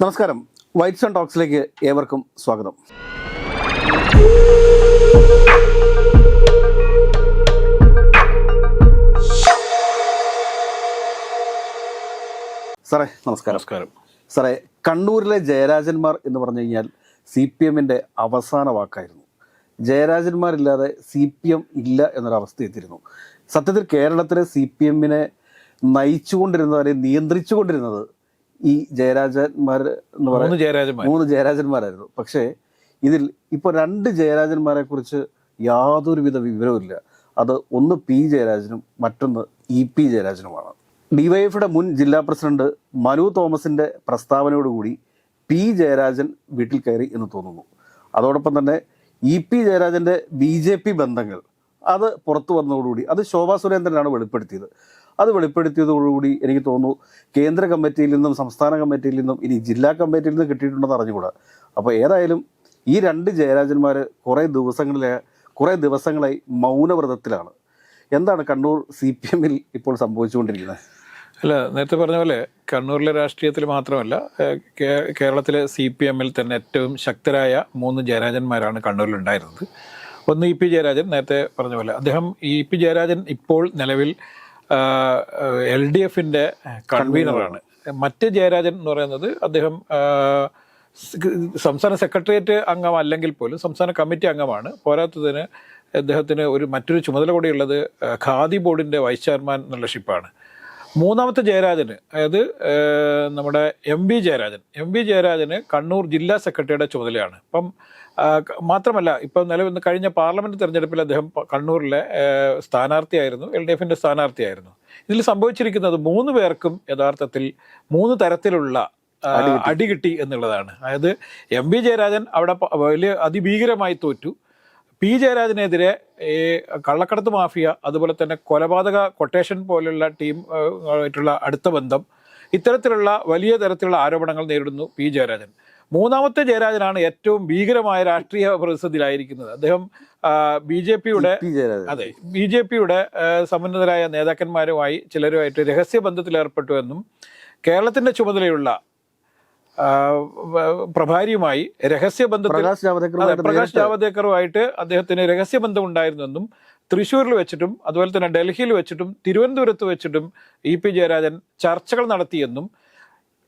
നമസ്കാരം. White sun ടോക്സിലേക്ക് ഏവർക്കും സ്വാഗതം. സാറേ നമസ്കാരം. നമസ്കാരം. സാറേ കണ്ണൂരിലെ ജയരാജന്മാർ എന്ന് പറഞ്ഞു കഴിഞ്ഞാൽ സി പി എമ്മിന്റെ അവസാന വാക്കായിരുന്നു. ജയരാജന്മാരില്ലാതെ സി പി എം ഇല്ല എന്നൊരവസ്ഥ എത്തിയിരുന്നു സത്യത്തിൽ കേരളത്തിലെ സി പി എമ്മിനെ നയിച്ചുകൊണ്ടിരുന്നത് അല്ലെങ്കിൽ നിയന്ത്രിച്ചുകൊണ്ടിരുന്നത് ഈ ജയരാജന്മാർ എന്ന് പറയുന്നത് മൂന്ന് ജയരാജന്മാരായിരുന്നു. പക്ഷേ ഇതിൽ ഇപ്പോൾ രണ്ട് ജയരാജന്മാരെ കുറിച്ച് യാതൊരുവിധ വിവരവുമില്ല. അത് ഒന്ന് പി ജയരാജനും മറ്റൊന്ന് ഇ പി ജയരാജനുമാണ്. ഡിവൈഎഫിയുടെ മുൻ ജില്ലാ പ്രസിഡന്റ് മനു തോമസിന്റെ പ്രസ്താവനയോടുകൂടി പി ജയരാജൻ വീട്ടിൽ കയറി എന്ന് തോന്നുന്നു. അതോടൊപ്പം തന്നെ ഇ പി ജയരാജന്റെ ബി ജെ പി ബന്ധങ്ങൾ അത് പുറത്തു വന്നതോടുകൂടി അത് ശോഭാ സുരേന്ദ്രനാണ് വെളിപ്പെടുത്തിയത്. അത് വെളിപ്പെടുത്തിയതോടുകൂടി എനിക്ക് തോന്നുന്നു കേന്ദ്ര കമ്മിറ്റിയിൽ നിന്നും സംസ്ഥാന കമ്മിറ്റിയിൽ നിന്നും ഇനി ജില്ലാ കമ്മിറ്റിയിൽ നിന്നും കിട്ടിയിട്ടുണ്ടെന്ന് അറിഞ്ഞുകൂടാ. അപ്പോൾ ഏതായാലും ഈ രണ്ട് ജയരാജന്മാർ കുറേ ദിവസങ്ങളിലെ കുറേ ദിവസങ്ങളായി മൗനവ്രതത്തിലാണ്. എന്താണ് കണ്ണൂർ സി പി എമ്മിൽ ഇപ്പോൾ സംഭവിച്ചുകൊണ്ടിരിക്കുന്നത്? അല്ല നേരത്തെ പറഞ്ഞ പോലെ കണ്ണൂരിലെ രാഷ്ട്രീയത്തിൽ മാത്രമല്ല കേരളത്തിലെ സി പി എമ്മിൽ തന്നെ ഏറ്റവും ശക്തരായ മൂന്ന് ജയരാജന്മാരാണ് കണ്ണൂരിലുണ്ടായിരുന്നത്. ഒന്ന് ഇ പി ജയരാജൻ നേരത്തെ പറഞ്ഞ പോലെ. അദ്ദേഹം ഇ പി ജയരാജൻ ഇപ്പോൾ നിലവിൽ എൽ ഡി എഫിന്റെ കൺവീനറാണ്. മറ്റ് ജയരാജൻ എന്ന് പറയുന്നത് അദ്ദേഹം സംസ്ഥാന സെക്രട്ടേറിയറ്റ് അംഗം അല്ലെങ്കിൽ പോലും സംസ്ഥാന കമ്മിറ്റി അംഗമാണ്. പോരാത്തതിന് അദ്ദേഹത്തിന് ഒരു മറ്റൊരു ചുമതല കൂടിയുള്ളത് ഖാദി ബോർഡിന്റെ വൈസ് ചെയർമാൻ എന്നുള്ള ഷിപ്പാണ്. മൂന്നാമത്തെ ജയരാജന് അതായത് നമ്മുടെ M V Jayarajan. M V ജയരാജന് കണ്ണൂർ ജില്ലാ സെക്രട്ടറിയുടെ ചുമതലയാണ്. ഇപ്പം മാത്രമല്ല ഇപ്പം നിലവിൽ കഴിഞ്ഞ പാർലമെന്റ് തെരഞ്ഞെടുപ്പിൽ അദ്ദേഹം കണ്ണൂരിലെ സ്ഥാനാർത്ഥിയായിരുന്നു എൽ ഡി എഫിന്റെ സ്ഥാനാർത്ഥിയായിരുന്നു. ഇതിൽ സംഭവിച്ചിരിക്കുന്നത് മൂന്ന് പേർക്കും യഥാർത്ഥത്തിൽ മൂന്ന് തരത്തിലുള്ള അടി കിട്ടി എന്നുള്ളതാണ്. അതായത് എം വി ജയരാജൻ അവിടെ വലിയ അതിഭീകരമായി തോറ്റു. പി ജയരാജനെതിരെ ഈ കള്ളക്കടത്ത് മാഫിയ അതുപോലെ തന്നെ കൊലപാതക കൊട്ടേഷൻ പോലുള്ള ടീം ആയിട്ടുള്ള അടുത്ത ബന്ധം ഇത്തരത്തിലുള്ള വലിയ തരത്തിലുള്ള ആരോപണങ്ങൾ നേരിടുന്നു പി ജയരാജൻ. മൂന്നാമത്തെ ജയരാജനാണ് ഏറ്റവും ഭീകരമായ രാഷ്ട്രീയ പ്രതിസന്ധിയിലായിരിക്കുന്നത്. അദ്ദേഹം ബി ജെ പിയുടെ അതെ ബി ജെ പിയുടെ സമുന്നതരായ നേതാക്കന്മാരുമായി ചിലരുമായിട്ട് രഹസ്യ ബന്ധത്തിൽ ഏർപ്പെട്ടു എന്നും കേരളത്തിന്റെ ചുമതലയുള്ള പ്രഭാരിയുമായി രഹസ്യ ബന്ധത്തിൽ പ്രകാശ് ജാവദേക്കറുമായിട്ട് അദ്ദേഹത്തിന് രഹസ്യബന്ധം ഉണ്ടായിരുന്നെന്നും തൃശ്ശൂരിൽ വെച്ചിട്ടും അതുപോലെ തന്നെ ഡൽഹിയിൽ വെച്ചിട്ടും തിരുവനന്തപുരത്ത് വെച്ചിട്ടും ഇ പി ജയരാജൻ ചർച്ചകൾ നടത്തിയെന്നും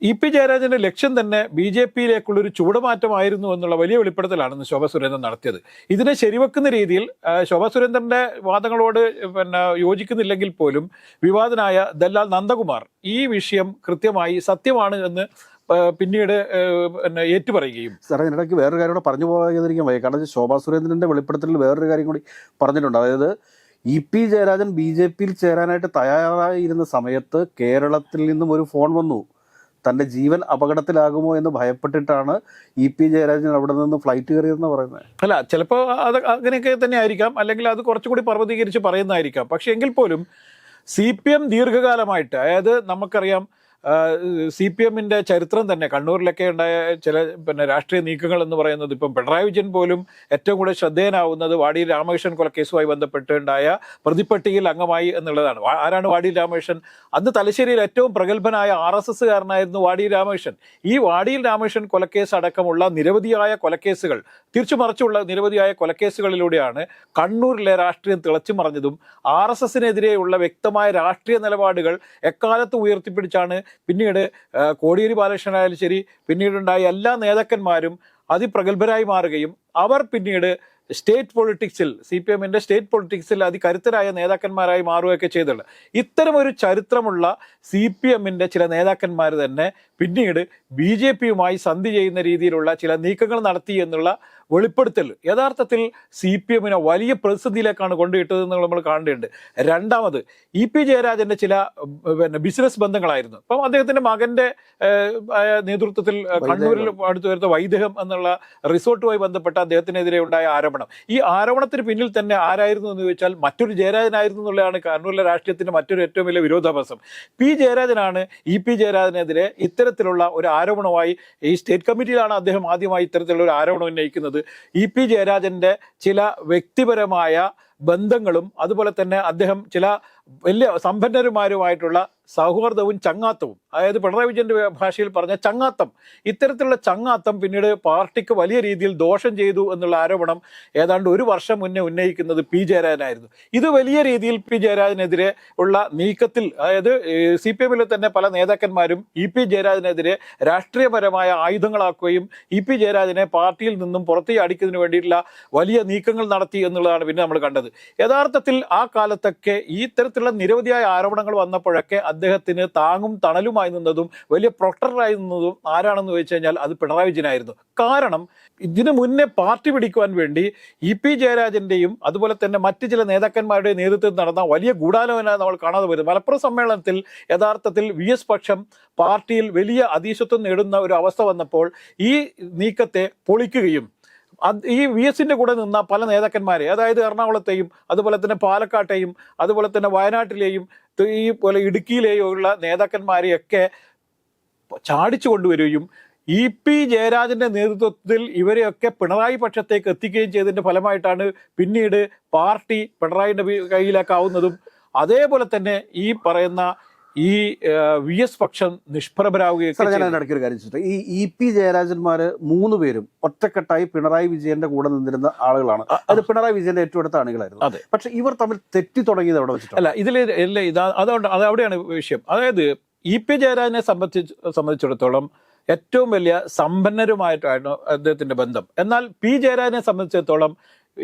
ഇ പി ജയരാജന്റെ ലക്ഷ്യം തന്നെ ബി ജെ പിയിലേക്കുള്ളൊരു ചൂടുമാറ്റമായിരുന്നു എന്നുള്ള വലിയ വെളിപ്പെടുത്തലാണ് ഇന്ന് ശോഭ സുരേന്ദ്രൻ നടത്തിയത്. ഇതിനെ ശരിവെക്കുന്ന രീതിയിൽ ശോഭ സുരേന്ദ്രന്റെ വാദങ്ങളോട് പിന്നെ യോജിക്കുന്നില്ലെങ്കിൽ പോലും വിവാദനായ ദല്ലാൽ നന്ദകുമാർ ഈ വിഷയം കൃത്യമായി സത്യമാണ് എന്ന് പിന്നീട് പിന്നെ ഏറ്റുപറയുകയും. സാറേ ഇതിനിടയ്ക്ക് വേറൊരു കാര്യം കൂടെ പറഞ്ഞു പോകാതിരിക്കാൻ വയ്യ. കാരണം ശോഭാ സുരേന്ദ്രന്റെ വെളിപ്പെടുത്തലിൽ വേറൊരു കാര്യം കൂടി പറഞ്ഞിട്ടുണ്ട്. അതായത് E P Jayarajan B J പിയിൽ ചേരാനായിട്ട് തയ്യാറായിരുന്ന സമയത്ത് കേരളത്തിൽ നിന്നും ഒരു ഫോൺ വന്നു. തന്റെ ജീവൻ അപകടത്തിലാകുമോ എന്ന് ഭയപ്പെട്ടിട്ടാണ് ഇ പി ജയരാജൻ അവിടെ നിന്ന് ഫ്ലൈറ്റ് കയറിയതെന്ന് പറയുന്നത്. അല്ല ചിലപ്പോൾ അത് അങ്ങനെയൊക്കെ തന്നെ ആയിരിക്കാം. അല്ലെങ്കിൽ അത് കുറച്ചുകൂടി പർവതീകരിച്ച് പറയുന്നതായിരിക്കാം. പക്ഷേ എങ്കിൽ പോലും സി പി എം ദീർഘകാലമായിട്ട് അതായത് നമുക്കറിയാം സി പി എമ്മിന്റെ ചരിത്രം തന്നെ കണ്ണൂരിലൊക്കെ ഉണ്ടായ ചില പിന്നെ രാഷ്ട്രീയ നീക്കങ്ങൾ എന്ന് പറയുന്നത് ഇപ്പം പിണറായി വിജയൻ പോലും ഏറ്റവും കൂടുതൽ ശ്രദ്ധേയനാവുന്നത് വാടി രാമകൃഷ്ണൻ കൊലക്കേസുമായി ബന്ധപ്പെട്ടുണ്ടായ പ്രതിപ്പട്ടികയിൽ അംഗമായി എന്നുള്ളതാണ്. ആരാണ് വാടി രാമകൃഷ്ണൻ? അന്ന് തലശ്ശേരിയിൽ ഏറ്റവും പ്രഗത്ഭനായ ആർ എസ് എസ്സുകാരനായിരുന്നു വാടി രാമകൃഷ്ണൻ. ഈ വാടിയിൽ രാമകൃഷ്ണൻ കൊലക്കേസ് അടക്കമുള്ള നിരവധിയായ കൊലക്കേസുകൾ തിരിച്ചു മറിച്ചുള്ള നിരവധിയായ കൊലക്കേസുകളിലൂടെയാണ് കണ്ണൂരിലെ രാഷ്ട്രീയം തിളച്ചു മറിഞ്ഞതും ആർ എസ് എസിനെതിരെയുള്ള വ്യക്തമായ രാഷ്ട്രീയ നിലപാടുകൾ എക്കാലത്ത് ഉയർത്തിപ്പിടിച്ചാണ് പിന്നീട് കോടിയേരി ബാലകൃഷ്ണനായാലും ശരി പിന്നീടുണ്ടായ എല്ലാ നേതാക്കന്മാരും അതിപ്രഗത്ഭരായി മാറുകയും അവർ പിന്നീട് സ്റ്റേറ്റ് പൊളിറ്റിക്സിൽ സി പി എമ്മിന്റെ സ്റ്റേറ്റ് പൊളിറ്റിക്സിൽ അതികരുത്തരായ നേതാക്കന്മാരായി മാറുകയൊക്കെ ചെയ്തിട്ടുണ്ട്. ഇത്തരമൊരു ചരിത്രമുള്ള സി പി എമ്മിന്റെ ചില നേതാക്കന്മാർ തന്നെ പിന്നീട് ബി ജെ പിയുമായി സന്ധി ചെയ്യുന്ന രീതിയിലുള്ള ചില നീക്കങ്ങൾ നടത്തി എന്നുള്ള വെളിപ്പെടുത്തൽ യഥാർത്ഥത്തിൽ സി പി എമ്മിനെ വലിയ പ്രതിസന്ധിയിലേക്കാണ് കൊണ്ടുവിട്ടതെന്ന് നമ്മൾ കാണേണ്ടതുണ്ട്. രണ്ടാമത് ഇ പി ജയരാജന്റെ ചില പിന്നെ ബിസിനസ് ബന്ധങ്ങളായിരുന്നു. അപ്പം അദ്ദേഹത്തിന്റെ മകന്റെ നേതൃത്വത്തിൽ കണ്ണൂരിൽ അടുത്ത് വരുന്ന വൈദേഹം എന്നുള്ള റിസോർട്ടുമായി ബന്ധപ്പെട്ട അദ്ദേഹത്തിനെതിരെ ഉണ്ടായ ആരോപണം. ഈ ആരോപണത്തിന് പിന്നിൽ തന്നെ ആരായിരുന്നു എന്ന് ചോദിച്ചാൽ മറ്റൊരു ജയരാജനായിരുന്നു എന്നുള്ളതാണ് കണ്ണൂരിലെ രാഷ്ട്രീയത്തിന്റെ മറ്റൊരു ഏറ്റവും വലിയ വിരോധാഭാസം. പി ജയരാജനാണ് ഇ പി ജയരാജനെതിരെ ഇത്തരത്തിലുള്ള ഒരു ആരോപണമായി ഈ സ്റ്റേറ്റ് കമ്മിറ്റിയിലാണ് അദ്ദേഹം ആദ്യമായി ഇത്തരത്തിലുള്ള ഒരു ആരോപണം ഉന്നയിക്കുന്നത്. ഇ പി ജയരാജന്റെ ചില വ്യക്തിപരമായ ബന്ധങ്ങളും അതുപോലെ തന്നെ അദ്ദേഹം ചില വലിയ സമ്പന്നരുമാരുമായിട്ടുള്ള സൗഹാർദ്ദവും ചങ്ങാത്തവും അതായത് പിണറായി വിജയന്റെ ഭാഷയിൽ പറഞ്ഞ ചങ്ങാത്തം ഇത്തരത്തിലുള്ള ചങ്ങാത്തം പിന്നീട് പാർട്ടിക്ക് വലിയ രീതിയിൽ ദോഷം ചെയ്തു എന്നുള്ള ആരോപണം ഏതാണ്ട് ഒരു വർഷം മുന്നേ ഉന്നയിക്കുന്നത് പി ജയരാജനായിരുന്നു. ഇത് വലിയ രീതിയിൽ പി ജയരാജനെതിരെ ഉള്ള നീക്കത്തിൽ അതായത് സി പി എമ്മിലെ തന്നെ പല നേതാക്കന്മാരും ഇ പി ജയരാജനെതിരെ രാഷ്ട്രീയപരമായ ആയുധങ്ങളാക്കുകയും ഇ പി ജയരാജനെ പാർട്ടിയിൽ നിന്നും പുറത്തേക്ക് അടിക്കുന്നതിന് വേണ്ടിയിട്ടുള്ള വലിയ നീക്കങ്ങൾ നടത്തി എന്നുള്ളതാണ് പിന്നെ നമ്മൾ കണ്ടത്. യഥാർത്ഥത്തിൽ ആ കാലത്തൊക്കെ ഈ ഇത്തരത്തിലുള്ള നിരവധിയായ ആരോപണങ്ങൾ വന്നപ്പോഴൊക്കെ അദ്ദേഹത്തിന് താങ്ങും തണലുമായി നിന്നതും വലിയ പ്രൊട്ടറായി നിന്നതും ആരാണെന്ന് ചോദിച്ചു കഴിഞ്ഞാൽ അത് പിണറായി വിജയനായിരുന്നു. കാരണം ഇതിനു മുന്നേ പാർട്ടി പിടിക്കുവാൻ വേണ്ടി ഇ പി ജയരാജന്റെയും അതുപോലെ തന്നെ മറ്റ് ചില നേതാക്കന്മാരുടെ നേതൃത്വത്തിൽ നടന്ന വലിയ ഗൂഢാലോചന നമ്മൾ കാണാതെ വരുന്നത് മലപ്പുറം സമ്മേളനത്തിൽ യഥാർത്ഥത്തിൽ വി എസ് പക്ഷം പാർട്ടിയിൽ വലിയ അതീശത്വം നേടുന്ന ഒരു അവസ്ഥ വന്നപ്പോൾ ഈ നീക്കത്തെ പൊളിക്കുകയും ഈ വി എസിന്റെ കൂടെ നിന്ന പല നേതാക്കന്മാരെ അതായത് എറണാകുളത്തെയും അതുപോലെ തന്നെ പാലക്കാട്ടെയും അതുപോലെ തന്നെ വയനാട്ടിലെയും ഈ പോലെ ഇടുക്കിയിലെയും ഉള്ള നേതാക്കന്മാരെയൊക്കെ ചാടിച്ചു കൊണ്ടുവരികയും ഇ പി ജയരാജന്റെ നേതൃത്വത്തിൽ ഇവരെയൊക്കെ പിണറായി പക്ഷത്തേക്ക് എത്തിക്കുകയും ചെയ്തതിന്റെ ഫലമായിട്ടാണ് പിന്നീട് പാർട്ടി പിണറായിന്റെ വി- കയ്യിലേക്കാവുന്നതും. അതേപോലെ തന്നെ ഈ പറയുന്ന ഈ വി എസ് പക്ഷം നിഷ്പ്രഭരാകുകയൊക്കെ സാറേ ഞാൻ ചെയ്തത്. ഒരു കാര്യം ചോദിച്ചോട്ടെ. ഈ ഇ പി ജയരാജന്മാര് മൂന്ന് പേരും ഒറ്റക്കെട്ടായി പിണറായി വിജയന്റെ കൂടെ നിന്നിരുന്ന ആളുകളാണ്. അത് പിണറായി വിജയന്റെ ഏറ്റവും അടുത്ത അണികളായിരുന്നു അതെ. പക്ഷെ ഇവർ തമ്മിൽ തെറ്റി തുടങ്ങിയത് അവിടെ വെച്ചിട്ടാണ്. അല്ല ഇതിൽ അല്ല ഇതാ അതുകൊണ്ട് അത് അവിടെയാണ് വിഷയം. അതായത് ഇ പി ജയരാജനെ സംബന്ധിച്ച് സംബന്ധിച്ചിടത്തോളം ഏറ്റവും വലിയ സമ്പന്നരുമായിട്ടായിരുന്നു അദ്ദേഹത്തിന്റെ ബന്ധം. എന്നാൽ പി ജയരാജനെ സംബന്ധിച്ചിടത്തോളം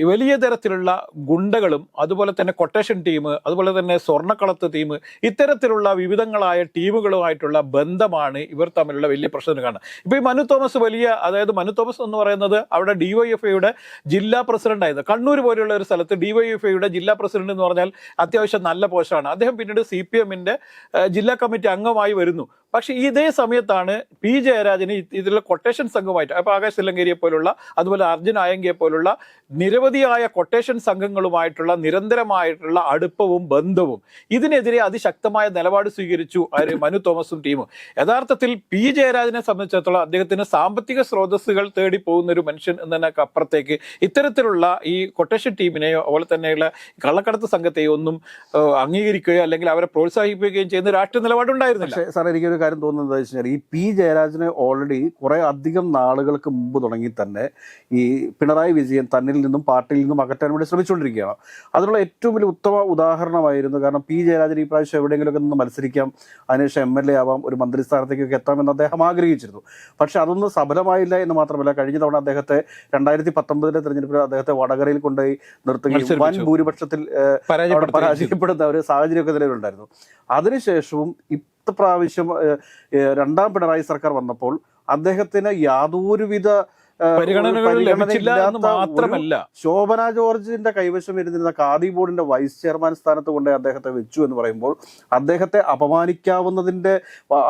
വലിയ തരത്തിലുള്ള ഗുണ്ടകളും അതുപോലെ തന്നെ കൊട്ടേഷൻ ടീം അതുപോലെ തന്നെ സ്വർണക്കളത്ത് ടീം ഇത്തരത്തിലുള്ള വിവിധങ്ങളായ ടീമുകളുമായിട്ടുള്ള ബന്ധമാണ് ഇവർ തമ്മിലുള്ള വലിയ പ്രശ്നം കാണുന്നത് ഇപ്പൊ ഈ മനു തോമസ് വലിയ അതായത് മനു തോമസ് എന്ന് പറയുന്നത് അവിടെ ഡിവൈഎഫ്ഐയുടെ ജില്ലാ പ്രസിഡന്റ് ആയിരുന്നു. കണ്ണൂർ പോലെയുള്ള ഒരു സ്ഥലത്ത് ഡിവൈഎഫ്ഐയുടെ ജില്ലാ പ്രസിഡന്റ് എന്ന് പറഞ്ഞാൽ അത്യാവശ്യം നല്ല പോസ്റ്റാണ്. അദ്ദേഹം പിന്നീട് സി പി ജില്ലാ കമ്മിറ്റി അംഗമായി വരുന്നു. പക്ഷെ ഇതേ സമയത്താണ് പി ജയരാജന് ഇതിലുള്ള കൊട്ടേഷൻ സംഘമായിട്ട് അപ്പോൾ ആകാശ് തില്ലങ്കേരിയെ പോലുള്ള അതുപോലെ അർജുൻ ആയങ്കിയെ പോലുള്ള നിരവധിയായ കൊട്ടേഷൻ സംഘങ്ങളുമായിട്ടുള്ള നിരന്തരമായിട്ടുള്ള അടുപ്പവും ബന്ധവും ഇതിനെതിരെ അതിശക്തമായ നിലപാട് സ്വീകരിച്ചു മനു തോമസും ടീമും. യഥാർത്ഥത്തിൽ പി ജയരാജനെ സംബന്ധിച്ചിടത്തോളം അദ്ദേഹത്തിന് സാമ്പത്തിക സ്രോതസ്സുകൾ തേടി പോകുന്ന ഒരു മനുഷ്യൻ എന്നതിനൊക്കെ അപ്പുറത്തേക്ക് ഇത്തരത്തിലുള്ള ഈ കൊട്ടേഷൻ ടീമിനെയോ അതുപോലെ തന്നെയുള്ള കള്ളക്കടത്ത് സംഘത്തെയോ ഒന്നും അംഗീകരിക്കുകയോ അല്ലെങ്കിൽ അവരെ പ്രോത്സാഹിപ്പിക്കുകയും ചെയ്യുന്ന രാഷ്ട്രീയ നിലപാടുണ്ടായിരുന്നില്ല. സാർ എനിക്കൊരു കാര്യം തോന്നുന്നത് എന്താ വെച്ച് കഴിഞ്ഞാൽ ഈ പി ജയരാജനെ ഓൾറെഡി കുറേ അധികം നാളുകൾക്ക് മുമ്പ് തുടങ്ങി തന്നെ ഈ പിണറായി വിജയൻ തന്നിൽ നിന്നും പാർട്ടിയിൽ നിന്നും അകറ്റാൻ വേണ്ടി ശ്രമിച്ചുകൊണ്ടിരിക്കുകയാണ് അതിനുള്ള ഏറ്റവും വലിയ ഉത്തമ ഉദാഹരണമായിരുന്നു കാരണം പി ജയരാജൻ ഈ പ്രാവശ്യം എവിടെയെങ്കിലുമൊക്കെ നിന്ന് മത്സരിക്കാം അതിനുശേഷം എം എൽ എ ആവാം ഒരു മന്ത്രിസ്ഥാനത്തേക്കൊക്കെ എത്താമെന്ന് അദ്ദേഹം ആഗ്രഹിച്ചിരുന്നു പക്ഷെ അതൊന്നും സഫലമായില്ല എന്ന് മാത്രമല്ല കഴിഞ്ഞ തവണ അദ്ദേഹത്തെ രണ്ടായിരത്തി പത്തൊമ്പതിലെ തെരഞ്ഞെടുപ്പിൽ അദ്ദേഹത്തെ വടകരയിൽ കൊണ്ടുപോയി നിർത്തുകയും വൻ. ഭൂരിപക്ഷത്തിൽ. പരാജയപ്പെടുന്ന ഒരു സാഹചര്യമൊക്കെ നിലവിലുണ്ടായിരുന്നു അതിനുശേഷവും ഏഹ്, ഏഹ്, രണ്ടാം പിണറായി സർക്കാർ വന്നപ്പോൾ അദ്ദേഹത്തിന് യാതൊരുവിധ മാത്രമല്ല. ശോഭന ജോർജിന്റെ കൈവശം ഇരുന്നിരുന്ന ഖാദി ബോർഡിന്റെ വൈസ് ചെയർമാൻ സ്ഥാനത്ത് കൊണ്ട് അദ്ദേഹത്തെ വെച്ചു എന്ന് പറയുമ്പോൾ അദ്ദേഹത്തെ അപമാനിക്കാവുന്നതിന്റെ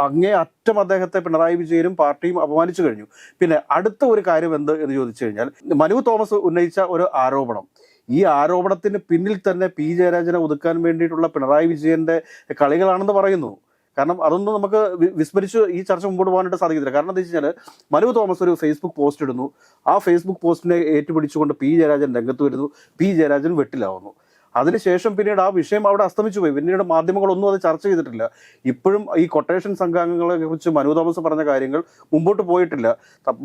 അങ്ങേ അറ്റം അദ്ദേഹത്തെ പിണറായി വിജയനും പാർട്ടിയും അപമാനിച്ചു കഴിഞ്ഞു. പിന്നെ അടുത്ത ഒരു കാര്യം എന്ത് എന്ന് ചോദിച്ചു കഴിഞ്ഞാൽ മനു തോമസ് ഉന്നയിച്ച ഒരു ആരോപണം. ഈ ആരോപണത്തിന് പിന്നിൽ തന്നെ പി ജയരാജനെ ഒതുക്കാൻ വേണ്ടിയിട്ടുള്ള പിണറായി വിജയന്റെ കളികളാണെന്ന് പറയുന്നു. കാരണം അതൊന്നും നമുക്ക് വിസ്മരിച്ചു ഈ ചർച്ച മുമ്പോട്ട് പോകാനായിട്ട് സാധിക്കത്തില്ല. കാരണം എന്താ വെച്ച് കഴിഞ്ഞാൽ മനു തോമസ് ഒരു ഫേസ്ബുക്ക് പോസ്റ്റ് ഇടുന്നു. ആ ഫേസ്ബുക്ക് പോസ്റ്റിനെ ഏറ്റുപിടിച്ചുകൊണ്ട് പി ജയരാജൻ രംഗത്ത് വരുന്നു. പി ജയരാജൻ വെട്ടിലാവുന്നു. അതിനുശേഷം പിന്നീട് ആ വിഷയം അവിടെ അസ്തമിച്ചു പോയി. പിന്നീട് മാധ്യമങ്ങളൊന്നും അത് ചർച്ച ചെയ്തിട്ടില്ല. ഇപ്പോഴും ഈ കൊട്ടേഷൻ സംഘാംഗങ്ങളെ കുറിച്ച് മനു തോമസ് പറഞ്ഞ കാര്യങ്ങൾ മുമ്പോട്ട് പോയിട്ടില്ല.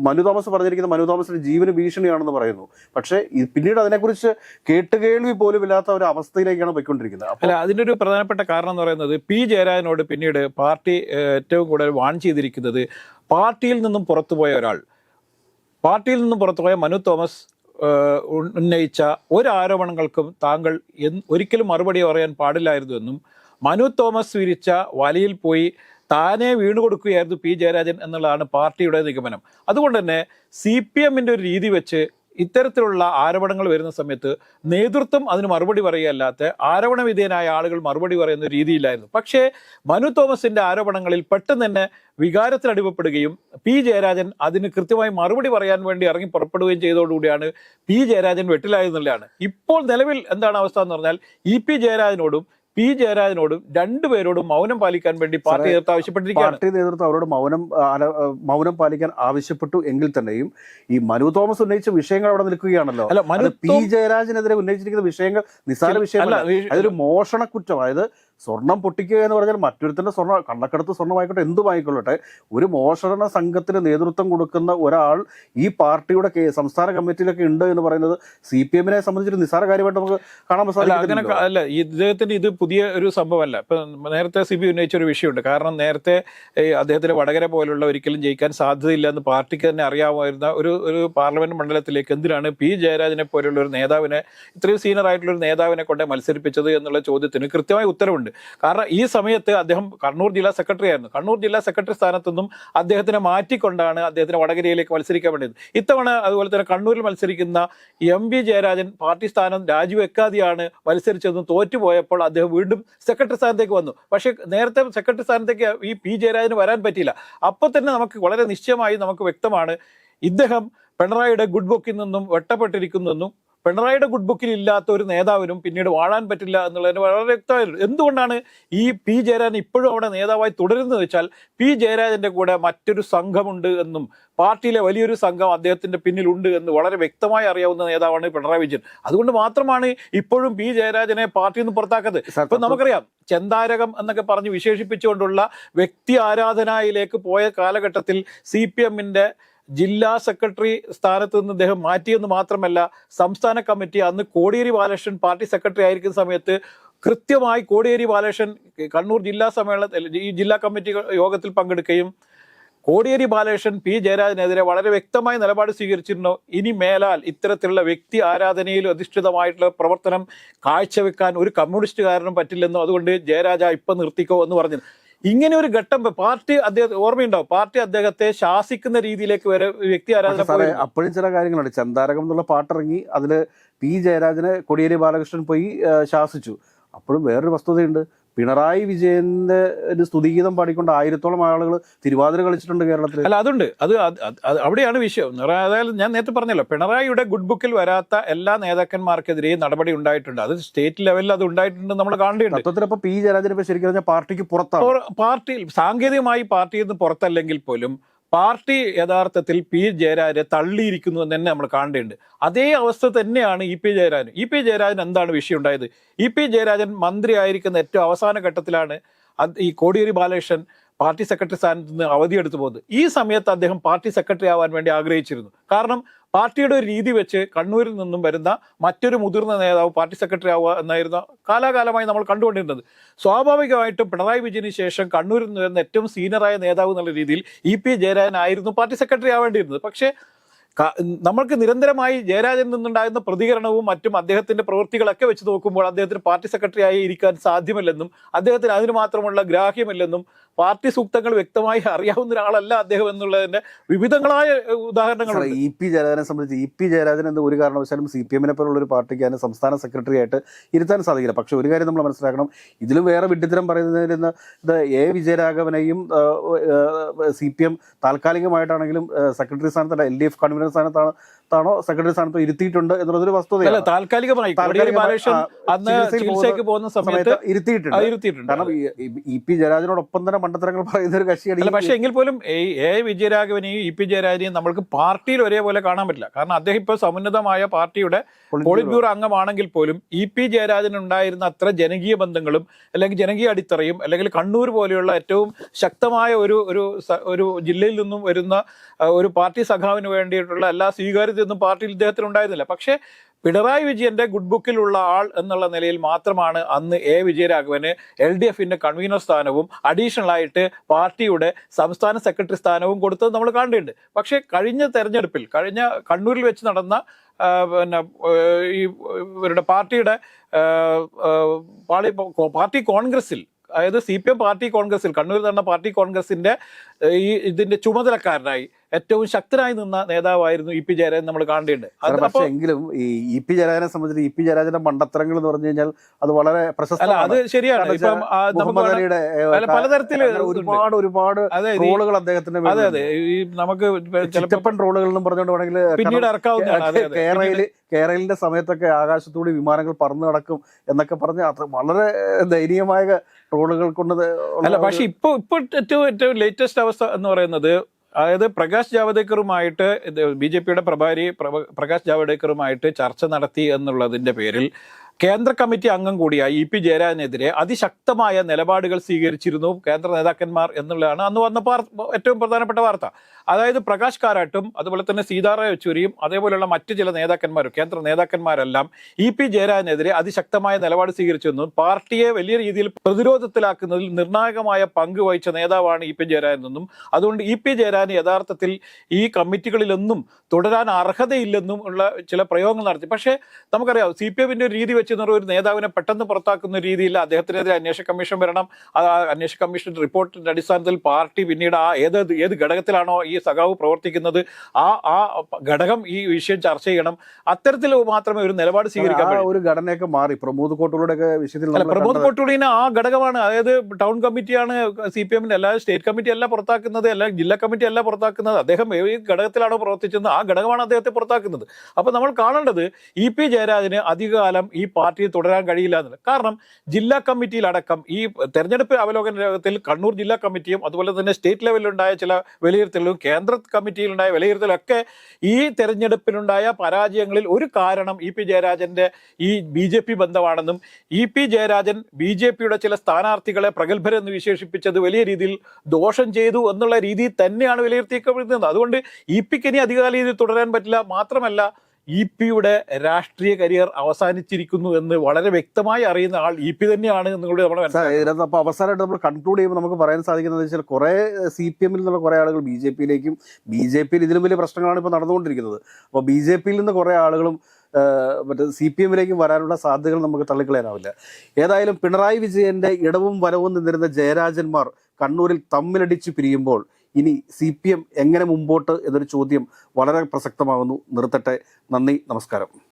മനു തോമസ് പറഞ്ഞിരിക്കുന്ന മനു തോമസിന്റെ ജീവന് ഭീഷണിയാണെന്ന് പറയുന്നു. പക്ഷേ പിന്നീട് അതിനെക്കുറിച്ച് കേട്ടുകേൾവി പോലും ഇല്ലാത്ത ഒരു അവസ്ഥയിലേക്കാണ് പോയിക്കൊണ്ടിരിക്കുന്നത്. അല്ല അതിന്റെ ഒരു പ്രധാനപ്പെട്ട കാരണം എന്ന് പറയുന്നത് പി ജയരാജനോട് പിന്നീട് പാർട്ടി ഏറ്റവും കൂടുതൽ വാൺ ചെയ്തിരിക്കുന്നത് പാർട്ടിയിൽ നിന്നും പുറത്തുപോയ ഒരാൾ. പാർട്ടിയിൽ നിന്നും പുറത്തുപോയ മനു തോമസ് ഉന്നയിച്ച ഒരാരോപണങ്ങൾക്കും താങ്കൾ ഒരിക്കലും മറുപടി പറയാൻ പാടില്ലായിരുന്നു എന്നും മനു തോമസ് വിരിച്ച വലയിൽ പോയി താനെ വീണുകൊടുക്കുകയായിരുന്നു പി ജയരാജൻ എന്നുള്ളതാണ് പാർട്ടിയുടെ നിഗമനം. അതുകൊണ്ട് തന്നെ സി പി എമ്മിന്റെ ഒരു രീതി വെച്ച് ഇത്തരത്തിലുള്ള ആരോപണങ്ങൾ വരുന്ന സമയത്ത് നേതൃത്വം അതിന് മറുപടി പറയുകയല്ലാത്ത ആരോപണ വിധേയനായ ആളുകൾ മറുപടി പറയുന്ന രീതിയിലായിരുന്നു പക്ഷേ മനു തോമസിന്റെ ആരോപണങ്ങളിൽ പെട്ടെന്ന് തന്നെ വികാരത്തിൽ അടിമപ്പെടുകയും പി ജയരാജൻ അതിന് കൃത്യമായി മറുപടി പറയാൻ വേണ്ടി ഇറങ്ങി പുറപ്പെടുകയും ചെയ്തതോടുകൂടിയാണ് പി ജയരാജൻ വെട്ടിലായതെന്നുള്ളതാണ്. ഇപ്പോൾ നിലവിൽ എന്താണ് അവസ്ഥ എന്ന് പറഞ്ഞാൽ ഇ പി ജയരാജനോടും പി ജയരാജനോടും രണ്ടുപേരോടും മൗനം പാലിക്കാൻ വേണ്ടി പാർട്ടി നേതൃത്വം ആവശ്യപ്പെട്ടിരിക്കുകയാണ്. പാർട്ടി നേതൃത്വം അവരോട് മൗനം മൗനം പാലിക്കാൻ ആവശ്യപ്പെട്ടു എങ്കിൽ തന്നെയും ഈ മനു തോമസ് ഉന്നയിച്ച വിഷയങ്ങൾ അവിടെ നിൽക്കുകയാണല്ലോ. അല്ല മനു പി ജയരാജനെതിരെ ഉന്നയിച്ചിരിക്കുന്ന വിഷയങ്ങൾ നിസ്സാര വിഷയമല്ല അതൊരു മോഷണ കുറ്റം അതായത് സ്വർണം പൊട്ടിക്കുക എന്ന് പറഞ്ഞാൽ മറ്റൊരുത്തിന്റെ സ്വർണം കള്ളക്കടത്ത് സ്വർണമായിക്കോട്ടെ എന്തുമായിക്കൊള്ളട്ടെ ഒരു മോഷണ സംഘത്തിന് നേതൃത്വം കൊടുക്കുന്ന ഒരാൾ ഈ പാർട്ടിയുടെ സംസ്ഥാന കമ്മിറ്റിയിലൊക്കെ ഉണ്ട് എന്ന് പറയുന്നത് സി പി എമ്മിനെ സംബന്ധിച്ചൊരു നിസ്സാര കാര്യമായിട്ട് നമുക്ക് കാണാൻ സാധിക്കും അല്ല ഈ ഇദ്ദേഹത്തിന് ഇത് പുതിയ ഒരു സംഭവമല്ല. ഇപ്പൊ നേരത്തെ സി ബി ഉന്നയിച്ച ഒരു വിഷയമുണ്ട്. കാരണം നേരത്തെ അദ്ദേഹത്തിന്റെ അദ്ദേഹത്തിന് വടകര പോലുള്ള ഒരിക്കലും ജയിക്കാൻ സാധ്യതയില്ല എന്ന് പാർട്ടിക്ക് തന്നെ അറിയാമായിരുന്ന ഒരു ഒരു പാർലമെന്റ് മണ്ഡലത്തിലേക്ക് എന്തിനാണ് പി ജയരാജനെ പോലുള്ള ഒരു നേതാവിനെ ഇത്രയും സീനിയർ ആയിട്ടുള്ള ഒരു നേതാവിനെ കൊണ്ട് മത്സരിപ്പിച്ചത് എന്നുള്ള ചോദ്യത്തിന് കൃത്യമായ ഉത്തരവുണ്ട്. കാരണം ഈ സമയത്ത് അദ്ദേഹം കണ്ണൂർ ജില്ലാ സെക്രട്ടറി ആയിരുന്നു. കണ്ണൂർ ജില്ലാ സെക്രട്ടറി സ്ഥാനത്തു നിന്നും അദ്ദേഹത്തിനെ മാറ്റിക്കൊണ്ടാണ് അദ്ദേഹത്തിന് വടകരയിലേക്ക് മത്സരിക്കാൻ വേണ്ടത് ഇത്തവണ അതുപോലെ തന്നെ കണ്ണൂരിൽ മത്സരിക്കുന്ന എം വി ജയരാജൻ പാർട്ടി സ്ഥാനം രാജിവെക്കാതെയാണ് മത്സരിച്ചതെന്ന് തോറ്റുപോയപ്പോൾ അദ്ദേഹം വീണ്ടും സെക്രട്ടറി സ്ഥാനത്തേക്ക് വന്നു. പക്ഷേ നേരത്തെ സെക്രട്ടറി സ്ഥാനത്തേക്ക് ഈ പി ജയരാജന് വരാൻ പറ്റിയില്ല. അപ്പോൾ തന്നെ നമുക്ക് വളരെ നിശ്ചയമായി നമുക്ക് വ്യക്തമാണ് ഇദ്ദേഹം പിണറായിയുടെ ഗുഡ് ബുക്കിൽ നിന്നും വെട്ടപ്പെട്ടിരിക്കുന്നെന്നും പിണറായിയുടെ ഗുഡ് ബുക്കിൽ ഇല്ലാത്ത ഒരു നേതാവിനും പിന്നീട് വാഴാൻ പറ്റില്ല എന്നുള്ളതിന് വളരെ വ്യക്തമായിരുന്നു എന്തുകൊണ്ടാണ് ഈ പി ജയരാജൻ ഇപ്പോഴും അവിടെ നേതാവായി തുടരുന്നത് വെച്ചാൽ പി ജയരാജന്റെ കൂടെ മറ്റൊരു സംഘമുണ്ട് എന്നും പാർട്ടിയിലെ വലിയൊരു സംഘം അദ്ദേഹത്തിന്റെ പിന്നിലുണ്ട് എന്ന് വളരെ വ്യക്തമായി അറിയാവുന്ന നേതാവാണ് പിണറായി വിജയൻ. അതുകൊണ്ട് മാത്രമാണ് ഇപ്പോഴും പി ജയരാജനെ പാർട്ടിയിൽ നിന്ന് പുറത്താക്കത് ഇപ്പൊ നമുക്കറിയാം ചെന്താരകം എന്നൊക്കെ പറഞ്ഞ് വിശേഷിപ്പിച്ചുകൊണ്ടുള്ള വ്യക്തി ആരാധനയിലേക്ക് പോയ കാലഘട്ടത്തിൽ സി പി എമ്മിന്റെ ജില്ലാ സെക്രട്ടറി സ്ഥാനത്ത് നിന്ന് അദ്ദേഹം മാറ്റിയെന്ന് മാത്രമല്ല സംസ്ഥാന കമ്മിറ്റി അന്ന് കോടിയേരി ബാലകൃഷ്ണൻ പാർട്ടി സെക്രട്ടറി ആയിരിക്കുന്ന സമയത്ത് കൃത്യമായി കോടിയേരി ബാലകൃഷ്ണൻ കണ്ണൂർ ജില്ലാ സമ്മേളന ഈ ജില്ലാ കമ്മിറ്റി യോഗത്തിൽ പങ്കെടുക്കുകയും കോടിയേരി ബാലകൃഷ്ണൻ പി. ജയരാജനെതിരെ വളരെ വ്യക്തമായ നിലപാട് സ്വീകരിച്ചിരുന്നു. ഇനി മേലാൽ ഇത്തരത്തിലുള്ള വ്യക്തി ആരാധനയിൽ അധിഷ്ഠിതമായിട്ടുള്ള പ്രവർത്തനം കാഴ്ചവെക്കാൻ ഒരു കമ്മ്യൂണിസ്റ്റുകാരനും പറ്റില്ലെന്നും അതുകൊണ്ട് ജയരാജ ഇപ്പം നിർത്തിക്കോ എന്ന് പറഞ്ഞു ഇങ്ങനെ ഒരു ഘട്ടം പാർട്ടി അദ്ദേഹം ഓർമ്മയുണ്ടാവും പാർട്ടി അദ്ദേഹത്തെ ശാസിക്കുന്ന രീതിയിലേക്ക് വരെ വ്യക്തി ആരാധന. അപ്പോഴും ചില കാര്യങ്ങളുണ്ട്. ചന്താരകം എന്നുള്ള പാട്ടിറങ്ങി അതിൽ പി ജയരാജനെ കൊടിയേരി ബാലകൃഷ്ണൻ പോയി ശാസിച്ചു. അപ്പോഴും വേറൊരു വസ്തുതയുണ്ട്. പിണറായി വിജയന്റെ ഒരു സ്തുതിഗീതം പാടിക്കൊണ്ട് ആയിരത്തോളം ആളുകൾ തിരുവാതിര കളിച്ചിട്ടുണ്ട് കേരളത്തിൽ അല്ല അതുണ്ട്. അത് അവിടെയാണ് വിഷയം. അതായത് ഞാൻ നേരത്തെ പറഞ്ഞല്ലോ പിണറായിയുടെ ഗുഡ് ബുക്കിൽ വരാത്ത എല്ലാ നേതാക്കന്മാർക്കെതിരെയും നടപടി ഉണ്ടായിട്ടുണ്ട്. അത് സ്റ്റേറ്റ് ലെവലിൽ അത് ഉണ്ടായിട്ടുണ്ട് നമ്മൾ കാണേണ്ടത് ഇപ്പൊ പി ജയരാജൻ ഇപ്പൊ ശരിക്കും പറഞ്ഞാൽ പാർട്ടിക്ക് പുറത്താണ്. പാർട്ടിയിൽ സാങ്കേതികമായി പാർട്ടിയിൽ നിന്ന് പുറത്തല്ലെങ്കിൽ പോലും പാർട്ടി യഥാർത്ഥത്തിൽ പി ജയരാജനെ തള്ളിയിരിക്കുന്നു എന്ന് തന്നെ നമ്മൾ കാണേണ്ടതുണ്ട്. അതേ അവസ്ഥ തന്നെയാണ് E P Jayarajan E P Jayarajan എന്താണ് വിഷയം ഉണ്ടായത്? ഇ പി ജയരാജൻ മന്ത്രി ആയിരിക്കുന്ന ഏറ്റവും അവസാന ഘട്ടത്തിലാണ് ഈ കോടിയേരി ബാലകൃഷ്ണൻ പാർട്ടി സെക്രട്ടറി സ്ഥാനത്ത് നിന്ന് അവധിയെടുത്തു പോകുന്നത്. ഈ സമയത്ത് അദ്ദേഹം പാർട്ടി സെക്രട്ടറി ആവാൻ വേണ്ടി ആഗ്രഹിച്ചിരുന്നു. കാരണം പാർട്ടിയുടെ ഒരു രീതി വെച്ച് കണ്ണൂരിൽ നിന്നും വരുന്ന മറ്റൊരു മുതിർന്ന നേതാവ് പാർട്ടി സെക്രട്ടറി ആവുക എന്നായിരുന്നു കാലാകാലമായി നമ്മൾ കണ്ടുകൊണ്ടിരുന്നത്. സ്വാഭാവികമായിട്ടും പിണറായി വിജയന് ശേഷം കണ്ണൂരിൽ നിന്ന് വരുന്ന ഏറ്റവും സീനിയറായ നേതാവ് എന്നുള്ള രീതിയിൽ ഇ പി ജയരാജൻ ആയിരുന്നു പാർട്ടി സെക്രട്ടറി ആവേണ്ടിയിരുന്നത്. പക്ഷേ നമ്മൾക്ക് നിരന്തരമായി ജയരാജനിൽ നിന്നുണ്ടാകുന്ന പ്രതികരണവും മറ്റും അദ്ദേഹത്തിന്റെ പ്രവൃത്തികളൊക്കെ വെച്ച് നോക്കുമ്പോൾ അദ്ദേഹത്തിന് പാർട്ടി സെക്രട്ടറി ആയി ഇരിക്കാൻ സാധ്യമല്ലെന്നും അദ്ദേഹത്തിന് അതിന് മാത്രമുള്ള ഗ്രാഹ്യമില്ലെന്നും പാർട്ടി സൂക്തങ്ങൾ വ്യക്തമായി അറിയാവുന്ന ഒരാളല്ല അദ്ദേഹം എന്നുള്ളതിന്റെ വിവിധങ്ങളായ ഉദാഹരണങ്ങൾ ഇ പി ജയരാജനെ സംബന്ധിച്ച് ഇ പി ജയരാജൻ എന്ന് ഒരു കാരണവശാലും സി പി എമ്മിനെ പോലുള്ള ഒരു പാർട്ടിക്ക് അതിന് സംസ്ഥാന സെക്രട്ടറി ആയിട്ട് ഇരുത്താൻ സാധിക്കില്ല. പക്ഷെ ഒരു കാര്യം നമ്മൾ മനസ്സിലാക്കണം. ഇതിലും വേറെ വിഡ്ഢിത്തരം പറയുന്നതിന് ഇത് എ വിജയരാഘവനെയും സി പി എം താൽക്കാലികമായിട്ടാണെങ്കിലും സെക്രട്ടറി സ്ഥാനത്തല്ല എൽ ഡി എഫ് കൺവീനർ സ്ഥാനത്താണ് താണോ സെക്രട്ടറി സ്ഥാനത്ത് ഇരുത്തിയിട്ടുണ്ട് എന്നുള്ളതൊരു വസ്തുത താൽക്കാലികമായി ചികിത്സയ്ക്ക് പോകുന്ന സമയത്ത് ഇരുത്തിയിട്ടുണ്ട്. കാരണം ഇ പി ജയരാജനോടൊപ്പം തന്നെ മണ്ടത്തരങ്ങൾ പറയുന്ന ഒരു കക്ഷിയാണ് പക്ഷേ എങ്കിൽ പോലും എ വിജയരാഘവനെയും ഇ പി ജയരാജനെയും നമ്മൾക്ക് പാർട്ടിയിൽ ഒരേപോലെ കാണാൻ പറ്റില്ല. കാരണം അദ്ദേഹം ഇപ്പോൾ സമുന്നതമായ പാർട്ടിയുടെ. പോളിറ്റ് ബ്യൂറോ അംഗമാണെങ്കിൽ പോലും ഇ പി ജയരാജൻ ഉണ്ടായിരുന്ന അത്ര ജനകീയ ബന്ധങ്ങളും അല്ലെങ്കിൽ ജനകീയ അടിത്തറയും അല്ലെങ്കിൽ കണ്ണൂർ പോലെയുള്ള ഏറ്റവും ശക്തമായ ഒരു ഒരു ജില്ലയിൽ നിന്നും വരുന്ന ഒരു പാർട്ടി സഖാവിന് വേണ്ടിയിട്ടുള്ള എല്ലാ സ്വീകാര്യതയൊന്നും പാർട്ടിയിൽ ഇദ്ദേഹത്തിന് ഉണ്ടായിരുന്നില്ല. പക്ഷേ പിണറായി വിജയന്റെ ഗുഡ് ബുക്കിലുള്ള ആൾ എന്നുള്ള നിലയിൽ മാത്രമാണ് അന്ന് എ വിജയരാഘവന് എൽ ഡി എഫിന്റെ കൺവീനർ സ്ഥാനവും അഡീഷണൽ ആയിട്ട് പാർട്ടിയുടെ സംസ്ഥാന സെക്രട്ടറി സ്ഥാനവും കൊടുത്തത് നമ്മൾ കണ്ടിട്ടുണ്ട്. പക്ഷേ കഴിഞ്ഞ തെരഞ്ഞെടുപ്പിൽ കഴിഞ്ഞ കണ്ണൂരിൽ വെച്ച് നടന്ന പിന്നെ ഈ ഇവരുടെ പാർട്ടിയുടെ പാർട്ടി കോൺഗ്രസിൽ അതായത് സി പി എം പാർട്ടി കോൺഗ്രസിൽ കണ്ണൂരിൽ നടന്ന പാർട്ടി കോൺഗ്രസിന്റെ ഈ ഇതിന്റെ ചുമതലക്കാരനായി ഏറ്റവും ശക്തനായി നിന്ന നേതാവായിരുന്നു ഇ പി ജയരാജൻ നമ്മൾ കാണേണ്ടത് പക്ഷേ എങ്കിലും ഈ ഇ പി ജയരാജനെ സംബന്ധിച്ച് ഇ പി ജയരാജന്റെ മണ്ടത്തരങ്ങൾ എന്ന് പറഞ്ഞു കഴിഞ്ഞാൽ അത് വളരെ അല്ല അത് ശരിയാണ്. പലതരത്തിൽ ഒരുപാട് ഒരുപാട് റോളുകൾ അദ്ദേഹത്തിന് അതെ അതെ. ഈ നമുക്ക് ചിലപ്പൻ റോളുകൾ എന്ന് പറഞ്ഞുകൊണ്ട് വേണമെങ്കിൽ പിന്നീട് ഇറക്കാവുന്ന കേരളയിൽ കേരളിന്റെ സമയത്തൊക്കെ ആകാശത്തൂടി വിമാനങ്ങൾ പറന്നു നടക്കും എന്നൊക്കെ പറഞ്ഞ് അത് വളരെ ദയനീയമായ ട്രോളുകൾ കൊണ്ട് അല്ല പക്ഷെ ഇപ്പൊ ഇപ്പൊ ഏറ്റവും ഏറ്റവും ലേറ്റസ്റ്റ് അവസ്ഥ എന്ന് പറയുന്നത് അതായത് പ്രകാശ് ജാവദേക്കറുമായിട്ട് ബി ജെ പിയുടെ പ്രഭാരി പ്രകാശ് ജാവദേക്കറുമായിട്ട് ചർച്ച നടത്തി എന്നുള്ളതിന്റെ പേരിൽ കേന്ദ്ര കമ്മിറ്റി അംഗം കൂടിയായ ഇ പി ജയരാജനെതിരെ അതിശക്തമായ നിലപാടുകൾ സ്വീകരിച്ചിരുന്നു കേന്ദ്ര നേതാക്കന്മാർ എന്നുള്ളതാണ് അന്ന് വന്ന ഏറ്റവും പ്രധാനപ്പെട്ട വാർത്ത. അതായത് പ്രകാശ് കാരാട്ടും അതുപോലെ തന്നെ സീതാറാം യെച്ചൂരിയും അതേപോലെയുള്ള മറ്റു ചില നേതാക്കന്മാരും കേന്ദ്ര നേതാക്കന്മാരെല്ലാം ഇ പി ജയരാജനെതിരെ അതിശക്തമായ നിലപാട് സ്വീകരിച്ചെന്നും പാർട്ടിയെ വലിയ രീതിയിൽ പ്രതിരോധത്തിലാക്കുന്നതിൽ നിർണായകമായ പങ്ക് വഹിച്ച നേതാവാണ് ഇ പി ജയരാജൻ എന്നും അതുകൊണ്ട് ഇ പി ജയരാജൻ യഥാർത്ഥത്തിൽ ഈ കമ്മിറ്റികളിലൊന്നും തുടരാൻ അർഹതയില്ലെന്നും ഉള്ള ചില പ്രയോഗങ്ങൾ നടത്തി. പക്ഷേ നമുക്കറിയാം സി പി എമ്മിന്റെ ഒരു രീതി വെച്ച് എന്ന് പറഞ്ഞാൽ ഒരു നേതാവിനെ പെട്ടെന്ന് പുറത്താക്കുന്ന രീതിയിൽ അദ്ദേഹത്തിനെതിരെ അന്വേഷണ കമ്മീഷൻ വരണം. ആ അന്വേഷണ കമ്മീഷൻ റിപ്പോർട്ടിന്റെ അടിസ്ഥാനത്തിൽ പാർട്ടി പിന്നീട് ആ ഏത് ഏത് ഘടകത്തിലാണോ ഈ സഖാവ് പ്രവർത്തിക്കുന്നത് ആ ആ ഘടകം ഈ വിഷയം ചർച്ച ചെയ്യണം. അത്തരത്തിൽ മാത്രമേ ഒരു നിലപാട് സ്വീകരിക്കാൻ ഒരു ഘടനയൊക്കെ മാറി. പ്രമോദ് കോട്ടൂടെ വിഷയത്തിൽ പ്രമോദ് കോട്ടൂടിനെ ആ ഘടകമാണ്. അതായത് ടൗൺ കമ്മിറ്റിയാണ് സി പി എമ്മിന്റെ അല്ലാതെ സ്റ്റേറ്റ് കമ്മിറ്റി അല്ല പുറത്താക്കുന്നത് അല്ല ജില്ലാ കമ്മിറ്റി അല്ല പുറത്താക്കുന്നത്. അദ്ദേഹം ഈ ഘടകത്തിലാണോ പ്രവർത്തിച്ചത് ആ ഘടകമാണ് അദ്ദേഹത്തെ പുറത്താക്കുന്നത്. അപ്പൊ നമ്മൾ കാണേണ്ടത് ഇ പി ജയരാജന് അധികകാലം ഈ പാർട്ടിയിൽ തുടരാൻ കഴിയില്ല എന്നുള്ളത്. കാരണം ജില്ലാ കമ്മിറ്റിയിൽ അടക്കം ഈ തെരഞ്ഞെടുപ്പ് അവലോകന യോഗത്തിൽ കണ്ണൂർ ജില്ലാ കമ്മിറ്റിയും അതുപോലെ തന്നെ സ്റ്റേറ്റ് ലെവലിലുണ്ടായ ചില വിലയിരുത്തലും കേന്ദ്ര കമ്മിറ്റിയിലുണ്ടായ വിലയിരുത്തലൊക്കെ ഈ തെരഞ്ഞെടുപ്പിലുണ്ടായ പരാജയങ്ങളിൽ ഒരു കാരണം ഇ പി ജയരാജന്റെ ഈ B J P ബന്ധമാണെന്നും E P Jayarajan B J പിയുടെ ചില സ്ഥാനാർത്ഥികളെ പ്രഗത്ഭരെന്ന് വിശേഷിപ്പിച്ചത് വലിയ രീതിയിൽ ദോഷം ചെയ്തു എന്നുള്ള രീതിയിൽ തന്നെയാണ് വിലയിരുത്തിക്കപ്പെടുന്നത് അതുകൊണ്ട് ഇ പിക്ക് ഇനി അധികാര രീതിയിൽ തുടരാൻ പറ്റില്ല. മാത്രമല്ല ഇ പിയുടെ രാഷ്ട്രീയ കരിയർ അവസാനിച്ചിരിക്കുന്നു എന്ന് വളരെ വ്യക്തമായി അറിയുന്ന ആൾ ഇ പി തന്നെയാണ് എന്നുകൂടി നമ്മൾ ഇതിനകത്ത് അപ്പോൾ അവസാനമായിട്ട് നമ്മൾ കൺക്ലൂഡ് ചെയ്യുമ്പോൾ നമുക്ക് പറയാൻ സാധിക്കുന്നത് വെച്ചാൽ കുറെ സി പി എമ്മിൽ നിന്നുള്ള കുറെ ആളുകൾ ബി ജെ പിയിലേക്കും ബി ജെ പിയിൽ ഇതിലും വലിയ പ്രശ്നങ്ങളാണ് ഇപ്പോൾ നടന്നുകൊണ്ടിരിക്കുന്നത്. അപ്പോൾ ബി ജെ പിയിൽ നിന്ന് കുറേ ആളുകളും മറ്റേ സി പി എമ്മിലേക്കും വരാനുള്ള സാധ്യതകൾ നമുക്ക് തള്ളിക്കളയാനാവില്ല. ഏതായാലും പിണറായി വിജയന്റെ ഇടവും വരവും നിന്നിരുന്ന ജയരാജന്മാർ കണ്ണൂരിൽ തമ്മിലടിച്ച് പിരിയുമ്പോൾ ഇനി സി പി എം എങ്ങനെ മുമ്പോട്ട് എന്നൊരു ചോദ്യം വളരെ പ്രസക്തമാകുന്നു. നിർത്തട്ടെ. നന്ദി. നമസ്കാരം.